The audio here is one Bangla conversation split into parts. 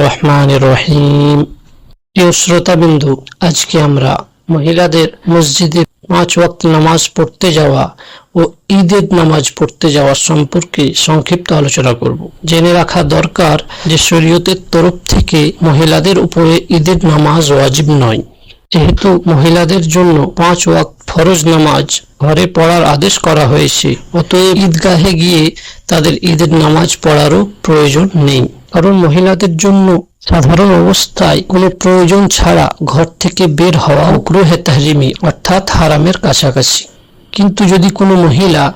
রহমান রহিম শ্রোতাবিন্দু, আজকে আমরা মহিলাদের মসজিদে পাঁচ ওয়াক্ত নামাজ পড়তে যাওয়া ও ঈদের নামাজ পড়তে যাওয়া সম্পর্কে সংক্ষিপ্ত আলোচনা করব। জেনে রাখা দরকার যে শরীয়তের তরফ থেকে মহিলাদের উপরে ঈদের নামাজ ওয়াজিব নয়। যেহেতু মহিলাদের জন্য পাঁচ ওয়াক্ত ফরজ নামাজ ঘরে পড়ার আদেশ করা হয়েছে, অতএব ঈদগাহে গিয়ে তাদের ঈদের নামাজ পড়ারও প্রয়োজন নেই। কারণ মহিলাদের জন্য সাধারণ অবস্থায় কোনো প্রয়োজন ছাড়া ঘর থেকে বের হওয়া গ্রহে তাহরিমি, অর্থাৎ হারামের কাছাকাছি। কিন্তু যদি কোনো মহিলা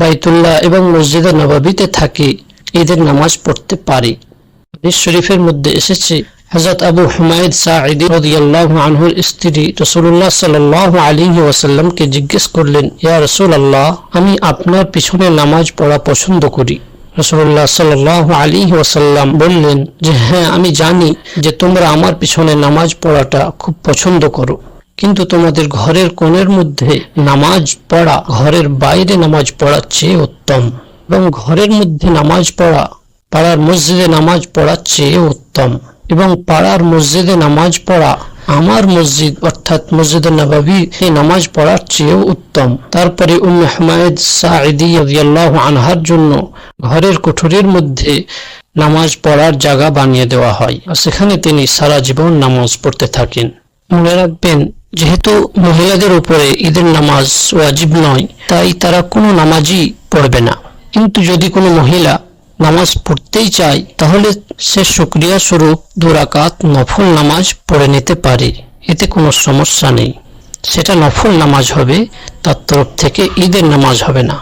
বাইতুল্লাহ এবং মসজিদে নবাবিতে থাকে ঈদের নামাজ পড়তে পারে। হাদিস শরীফের মধ্যে এসেছে, হযরত আবু হুমায়দ সাঈদী রাদিয়াল্লাহু আনহুর স্ত্রী রাসূলুল্লাহ সাল্লাল্লাহু আলাইহি ওয়াসাল্লামকে জিজ্ঞেস করলেন, ইয়া রাসূলুল্লাহ, আমি আপনার পিছনে নামাজ পড়া পছন্দ করি। রাসূলুল্লাহ সাল্লাল্লাহু আলাইহি ওয়াসাল্লাম বললেন যে হ্যাঁ আমি জানি যে তোমরা আমার পিছনে নামাজ পড়াটা খুব পছন্দ করো। কিন্তু তোমাদের ঘরের কোণের মধ্যে নামাজ পড়া, ঘরের বাইরে নামাজ পড়ার চেয়ে উত্তম এবং ঘরের মধ্যে নামাজ পড়া, পাড়ার মসজিদে নামাজ পড়ার চেয়ে উত্তম এবং পাড়ার মসজিদে নামাজ পড়া আমার মসজিদ, অর্থাৎ মসজিদে নবাবি নামাজ পড়ার চেয়েও উত্তম। তারপরে উম্মে হুমায়দ সাঈদি আনহার জন্য ঘরের কুঠুরির মধ্যে নামাজ পড়ার জায়গা বানিয়ে দেওয়া হয় সেখানে তিনি সারা জীবন নামাজ পড়তে থাকেন। মনে রাখবেন, যেহেতু মহিলাদের উপরে ঈদের নামাজ ওয়াজিব নয়, তাই তারা কোনো নামাজই পড়বে না। কিন্তু যদি কোনো মহিলা নামাজ পড়তেই চায়, তাহলে সে শুক্রিয়া স্বরূপ দুরাকাত নফল নামাজ পড়ে নিতে পারে। এতে কোনো সমস্যা নেই। সেটা নফল নামাজ হবে, তার তরফ থেকে ঈদের নামাজ হবে না।